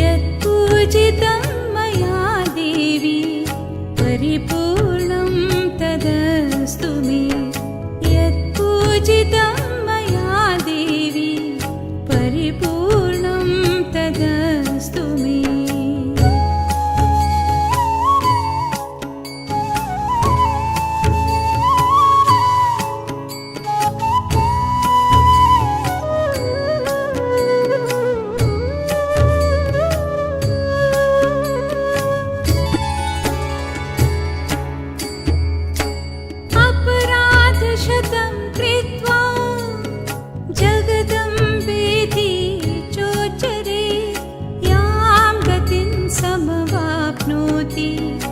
यत्पूजितं मया देवी परिपू प्राप्नोति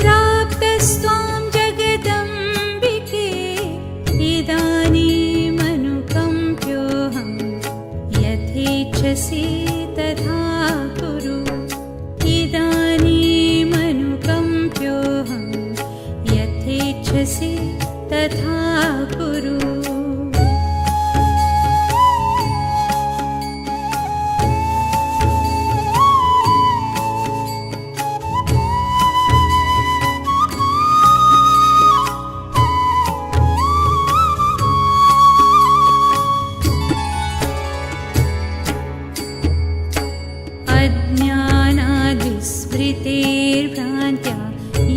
प्राप्तस्त्वां जगदम्बिके इदानीमनुकम्प्योऽहं यथेच्छसि तथा कुरु। इदानीमनुकम्प्योऽहं यथेच्छसि तथा कुरु।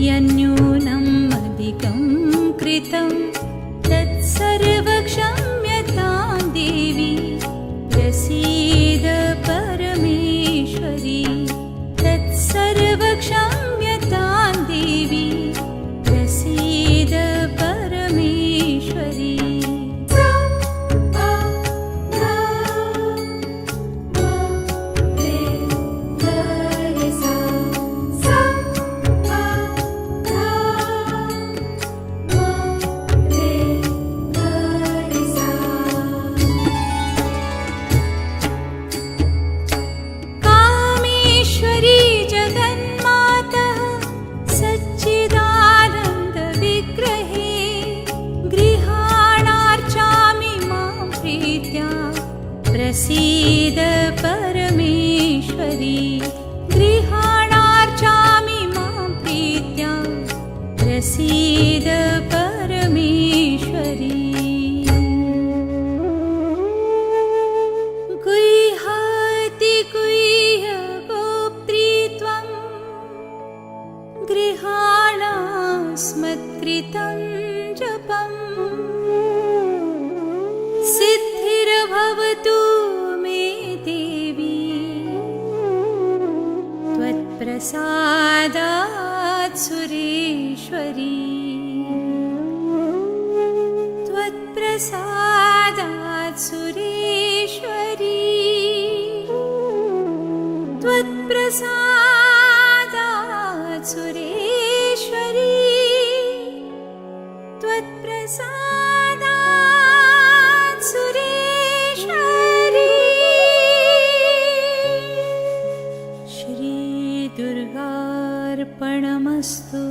यन्यूनम् अधिकं कृतम् See the. त्वत्प्रसादात् सुरेश्वरी त्वत्प्रसादात् सुरेश्वरी त्वत्प्रसादात् सुरेश्वरी त्वत्प्रसादात् श्रीदुर्गार्पणमस्तु